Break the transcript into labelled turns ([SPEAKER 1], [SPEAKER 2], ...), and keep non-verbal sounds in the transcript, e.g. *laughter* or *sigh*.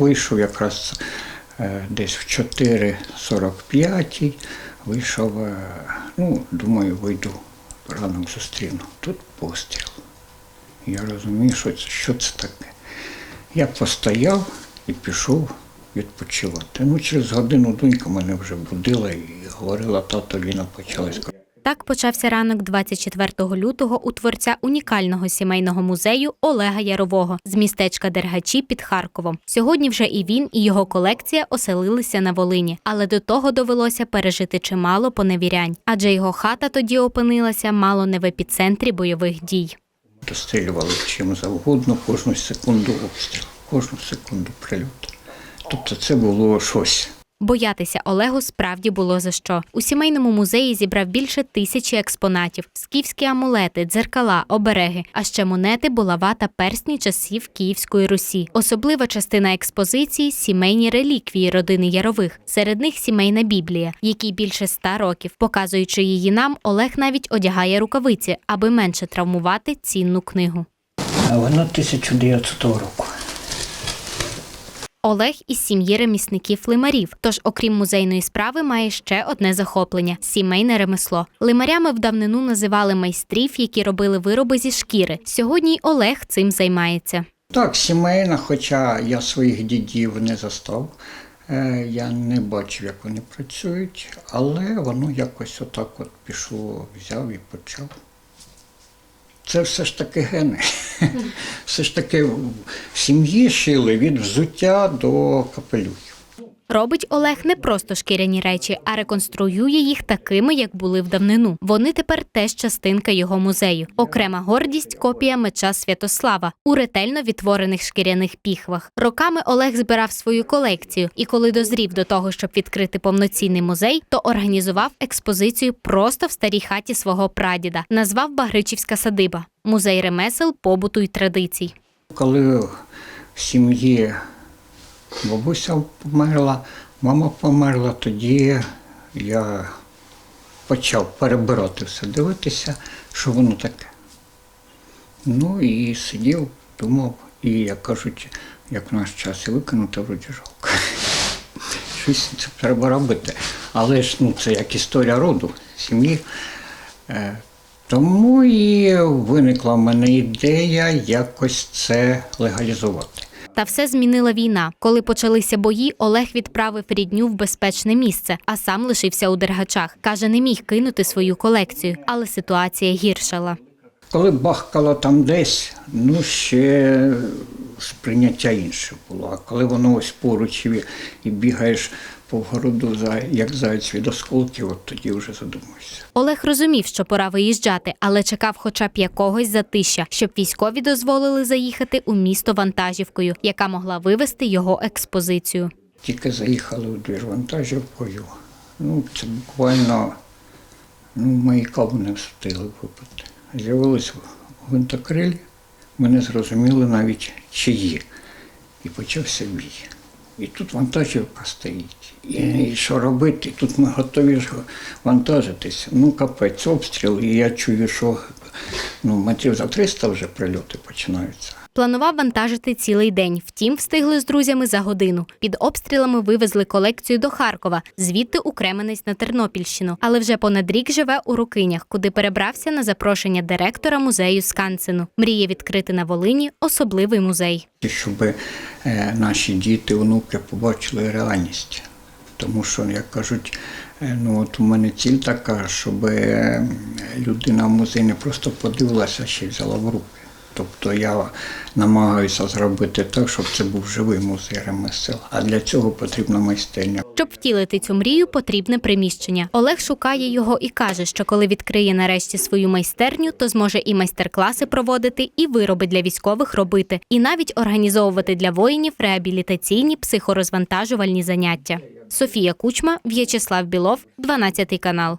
[SPEAKER 1] Вийшов якраз е, десь в 4.45, вийшов, е, ну, думаю, вийду, ранок зустріну. Тут постріл. Я розумію, що це, що це таке. Я постояв і пішов відпочивати. Ну, через годину донька мене вже будила і говорила, тато війна почалась.
[SPEAKER 2] Так почався ранок 24 лютого у творця унікального сімейного музею Олега Ярового з містечка Дергачі під Харковом. Сьогодні вже і він, і його колекція оселилися на Волині, але до того довелося пережити чимало поневірянь, адже його хата тоді опинилася мало не в епіцентрі бойових дій.
[SPEAKER 1] Дострілювали чим завгодно, кожну секунду обстріл, кожну секунду прильот. Тобто це було щось.
[SPEAKER 2] Боятися Олегу справді було за що. У сімейному музеї зібрав більше тисячі експонатів: скіфські амулети, дзеркала, обереги, а ще монети, булава та персні часів Київської Русі. Особлива частина експозиції сімейні реліквії родини Ярових. Серед них сімейна біблія, якій більше ста років. Показуючи її нам, Олег навіть одягає рукавиці, аби менше травмувати цінну книгу.
[SPEAKER 1] Вона 1900 року.
[SPEAKER 2] Олег із сім'ї ремісників лимарів. Тож, окрім музейної справи, має ще одне захоплення сімейне ремесло. Лимарями в давнину називали майстрів, які робили вироби зі шкіри. Сьогодні Олег цим займається.
[SPEAKER 1] Так, сімейна, хоча я своїх дідів не застав. Е, Я не бачив, як вони працюють, але воно якось отак от пішло, взяв і почав. Це все ж таки гени. *laughs* Все ж таки в сім'ї шили від взуття до капелюхів.
[SPEAKER 2] Робить Олег не просто шкіряні речі, а реконструює їх такими, як були в давнину. Вони тепер теж частинка його музею. Окрема гордість копія меча Святослава у ретельно відтворених шкіряних піхвах. Роками Олег збирав свою колекцію, і коли дозрів до того, щоб відкрити повноцінний музей, то організував експозицію просто в старій хаті свого прадіда. Назвав Багричівська садиба музей ремесел, побуту й традицій.
[SPEAKER 1] Коли в сім'ї бабуся померла, мама померла, тоді я почав перебирати все, дивитися, що воно таке. Ну і сидів, думав, і як кажуть, як в наш час, і викинути вроді жалко. Щось це треба робити. Але ж ну, це як історія роду, сім'ї. Е, Тому і виникла в мене ідея якось це легалізувати.
[SPEAKER 2] Та все змінила війна. Коли почалися бої, Олег відправив рідню в безпечне місце, а сам лишився у дергачах. Каже, не міг кинути свою колекцію, але ситуація гіршала.
[SPEAKER 1] Коли бахкало там десь, ну ще сприйняття інше було. А коли воно ось поруч і, бігаєш по городу, за- як заяць від осколків, от тоді вже задумуєшся.
[SPEAKER 2] Олег розумів, що пора виїжджати, але чекав хоча б якогось затища, щоб військові дозволили заїхати у місто вантажівкою, яка могла вивести його експозицію.
[SPEAKER 1] Тільки заїхали у двір вантажівкою. Ну, це буквально ну, мої каву не встигли випити. З'явились гвинтокрилі, ми не зрозуміли навіть чиї. І почався бій. І тут вантажівка стоїть. І, що робити? Тут ми готові ж вантажитися. Ну, капець, обстріл, і я чую, що ну, метрів за 300 вже прильоти починаються.
[SPEAKER 2] Планував вантажити цілий день. Втім, встигли з друзями за годину. Під обстрілами вивезли колекцію до Харкова, звідти у Кременець на Тернопільщину. Але вже понад рік живе у Рукинях, куди перебрався на запрошення директора музею Скансену. Мріє відкрити на Волині особливий музей.
[SPEAKER 1] Щоб е, наші діти, онуки побачили реальність. Тому що, як кажуть, е, ну от у мене ціль така, щоб е, людина в музей не просто подивилася, а ще й взяла в руки. Тобто я намагаюся зробити так, щоб це був живий музей ремесел. А для цього потрібна майстерня.
[SPEAKER 2] Щоб втілити цю мрію, потрібне приміщення. Олег шукає його і каже, що коли відкриє нарешті свою майстерню, то зможе і майстер-класи проводити, і вироби для військових робити, і навіть організовувати для воїнів реабілітаційні психорозвантажувальні заняття. Софія Кучма, В'ячеслав Білов, 12 канал.